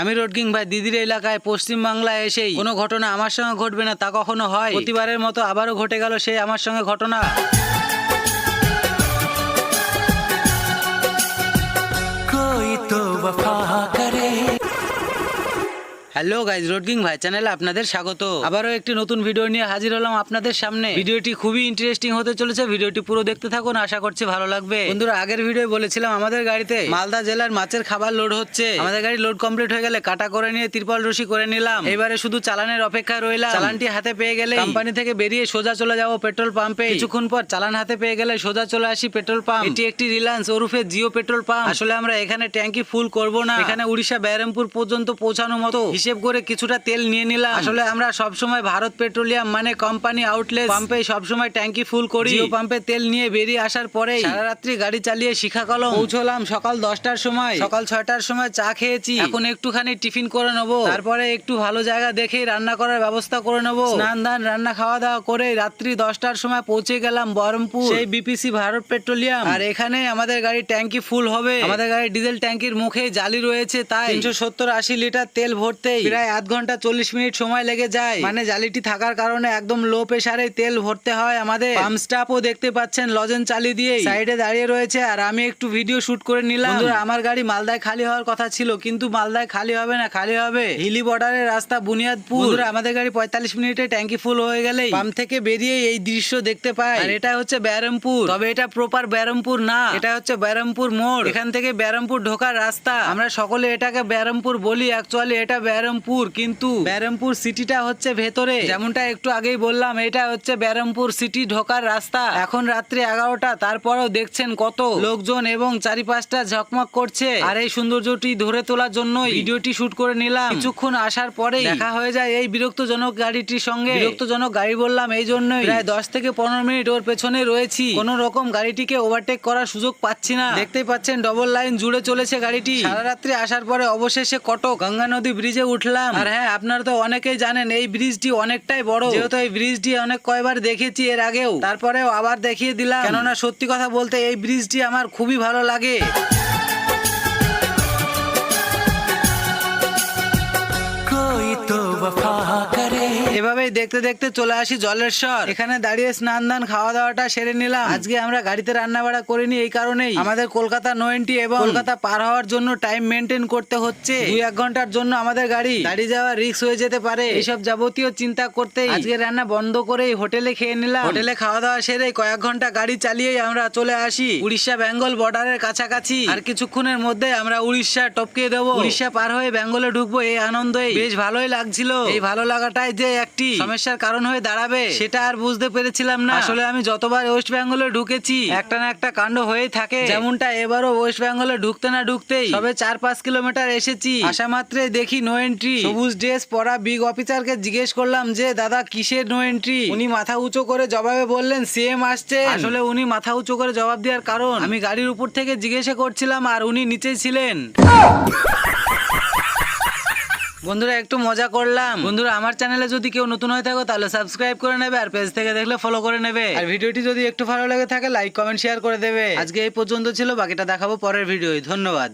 আমি road king ভাই, দিদির এলাকায় পশ্চিম বাংলায় এসেই কোনো ঘটনা আমার সঙ্গে ঘটবে না, তা কখনো হয়? প্রতিবারের মতো আবারও ঘটে গেল সেই আমার সঙ্গে ঘটনা। হ্যালো গাইজ, রোড কিং ভাই চ্যানেলে আপনাদের স্বাগত। আবারও একটি নতুন ভিডিও নিয়ে হাজির হলাম আপনাদের সামনে। ভিডিওটি খুবই ইন্টারেস্টিং হতে চলেছে, ভিডিওটি পুরো দেখতে থাকুন, আশা করছি ভালো লাগবে। বন্ধুরা, আগের ভিডিও বলেছিলাম আমাদের গাড়িতে মালদা জেলার মাছের খাবার লোড হচ্ছে। আমাদের গাড়ি লোড কমপ্লিট হয়ে গেলে কাটা করে নিয়ে তিরপল রশি করে নিলাম। এবারে শুধু চালানের অপেক্ষায় রইলাম। চালানটি হাতে পেয়ে গেলে কোম্পানি থেকে বেরিয়ে সোজা চলে যাব পেট্রোল পাম্পে কিছুক্ষণ পর চালান হাতে পেয়ে গেলে সোজা চলে আসি পেট্রোল পাম্প এটি একটি রিলায়েন্স ওরুফে জিও পেট্রোল পাম্প আসলে আমরা এখানে ট্যাঙ্কি ফুল করব না। এখানে উড়িষ্যা, ব্যারামপুর পর্যন্ত পৌঁছানো মতো হিসেব করে কিছুটা তেল নিয়ে নিলাম। আসলে আমরা সব সময় ভারত পেট্রোলিয়াম মানে কোম্পানি আউটলেট পাম্পে সব সময় ট্যাঙ্কি ফুল করি। পাম্পে তেল নিয়ে বেরিয়ে আসার পরে সারা রাত্রি গাড়ি চালিয়ে শিখা কলম। পৌঁছলাম সকাল দশটার সময়। সকাল ছয়টার সময় চা খেয়েছি। এখন একটুখানি টিফিন করে নেব। তারপরে একটু ভালো জায়গা দেখে রান্না করার ব্যবস্থা করে নেব। স্নান দান রান্না খাওয়া দাওয়া করে রাত্রি দশটার সময় পৌঁছে গেলাম বহরমপুর। সেই বিপিসি ভারত পেট্রোলিয়াম। আর এখানে আমাদের গাড়ি ট্যাঙ্কি ফুল হবে। আমাদের গাড়ি ডিজেল ট্যাঙ্কির মুখে জালি রয়েছে তাই তিনশো সত্তর আশি লিটার তেল প্রায় আধ ঘণ্টা চল্লিশ মিনিট সময় লেগে যায়। মানে জালিটি থাকার কারণে একদম লো প্রেসারে তেল ভরতে হয় আমাদের। পাম্প স্টাফও দেখতে পাচ্ছেন লজেন চালিয়ে দিয়ে সাইডে দাঁড়িয়ে রয়েছে আর আমি একটু ভিডিও শুট করে নিলাম। আমার গাড়ি মালদায় খালি হওয়ার কথা ছিল কিন্তু মালদায় খালি হবে না খালি হবে। হিলি বর্ডারের রাস্তা বুনিয়াদপুর। আমাদের গাড়ি পঁয়তাল্লিশ মিনিটে ট্যাঙ্কি ফুল হয়ে গেলেই পাম্প থেকে বেরিয়ে এই দৃশ্য দেখতে পাই। আর এটা হচ্ছে ব্যারামপুর। তবে এটা প্রপার ব্যারামপুর না। এটা হচ্ছে ব্যারামপুর মোড়। এখান থেকে ব্যারামপুর ঢোকার রাস্তা। আমরা সকলে এটাকে ব্যারামপুর বলি। অ্যাকচুয়ালি এটা ব্যারামপুর, কিন্তু ব্যারামপুর সিটিটা হচ্ছে ভেতরে। যেমনটা একটু আগেই বললাম, এটা হচ্ছে ব্যারামপুর সিটি ঢোকার রাস্তা। এখন রাত্রি এগারোটা, তারপরেও দেখছেন কত লোকজন এবং চারিপাশটা ঝকমক করছে। আর এই সৌন্দর্যটি ধরে তোলার জন্য ভিডিওটি শুট করে নিলাম। কিছুক্ষণ আসার পরে দেখা হয়ে যায় এই বিরক্তজনক গাড়িটির সঙ্গে। বিরক্তজনক গাড়ি বললাম এই জন্যই। প্রায় দশ থেকে পনেরো মিনিট ওর পেছনে রয়েছি। কোন রকম গাড়িটিকে ওভারটেক করার সুযোগ পাচ্ছি না। দেখতেই পাচ্ছেন ডবল লাইন জুড়ে চলেছে গাড়িটি। সারা রাত্রি আসার পরে অবশেষে কটক গঙ্গা নদী ব্রিজে উঠলাম আর হ্যাঁ আপনারা তো অনেকেই জানেন এই ব্রিজটি অনেকটাই বড় যেহেতু এই ব্রিজটি অনেক কয়বার দেখেছি এর আগেও তারপরেও আবার দেখিয়ে দিলাম কেননা সত্যি কথা বলতে এই ব্রিজটি আমার খুবই ভালো লাগে कोई तो वफा करे এভাবেই দেখতে দেখতে চলে আসি জলের স্বর। এখানে দাঁড়িয়ে স্নান দান খাওয়া দাওয়াটা সেরে নিলাম। আজকে আমরা গাড়িতে রান্না বাড়া করিনি এই কারণেই। আমাদের কলকাতা নোয়েন্টি এবং কলকাতা পার হওয়ার জন্য টাইম মেনটেন করতে হচ্ছে। দুই এক ঘণ্টার জন্য আমাদের গাড়ি। দাঁড়িয়ে যাওয়া রিক্স হয়ে যেতে পারে। এইসব যাবতীয় চিন্তা করতেই আজকে রান্না বন্ধ করেই হোটেলে খেয়ে নিলাম। হোটেলে খাওয়া দাওয়া সেরে কয়েক ঘণ্টা গাড়ি চালিয়েই আমরা চলে আসি। উড়িষ্যা বেঙ্গল বর্ডারের কাছাকাছি। আর কিছুক্ষণের মধ্যে আমরা উড়িষ্যা টপকে দেবো। উড়িষ্যা পার হয়ে বেঙ্গলে ঢুকবো এই আনন্দে বেশ ভালোই লাগছিল। এই ভালো লাগাটাই যে একটি সমস্যার কারণ হয়ে দাঁড়াবে। সেটা আর বুঝতে পেরেছিলাম না। আসলে আমি যতবার ওয়েস্ট বেঙ্গলে ঢুকেছি একটা না একটা কাণ্ড হয়েই থাকে। যেমনটা এবারও ওয়েস্ট বেঙ্গলে ঢুকতে না ঢুকতেই। তবে চার পাঁচ কিলোমিটার এসেছি। আসা মাত্রে দেখি নো এন্ট্রি সবুজ ড্রেস পরা বিগ অফিসারকে জিজ্ঞেস করলাম যে দাদা কিসের নো এন্ট্রি উনি মাথা উঁচু করে জবাবে বললেন সিএম আসছে। আসলে উনি মাথা উঁচু করে জবাব দেওয়ার কারণ। আমি গাড়ির উপর থেকে জিজ্ঞাসা করছিলাম আর উনি নিচে ছিলেন। বন্ধুরা একটু মজা করলাম। বন্ধুরা আমার চ্যানেলে যদি কেউ নতুন হয়ে থাকো তাহলে সাবস্ক্রাইব করে নেবে আর পেজ থেকে দেখলে ফলো করে নেবে। আর ভিডিওটি যদি একটু ভালো লাগে থাকে লাইক কমেন্ট শেয়ার করে দেবে। আজকে এই পর্যন্ত ছিল বাকিটা দেখাবো পরের ভিডিও ধন্যবাদ।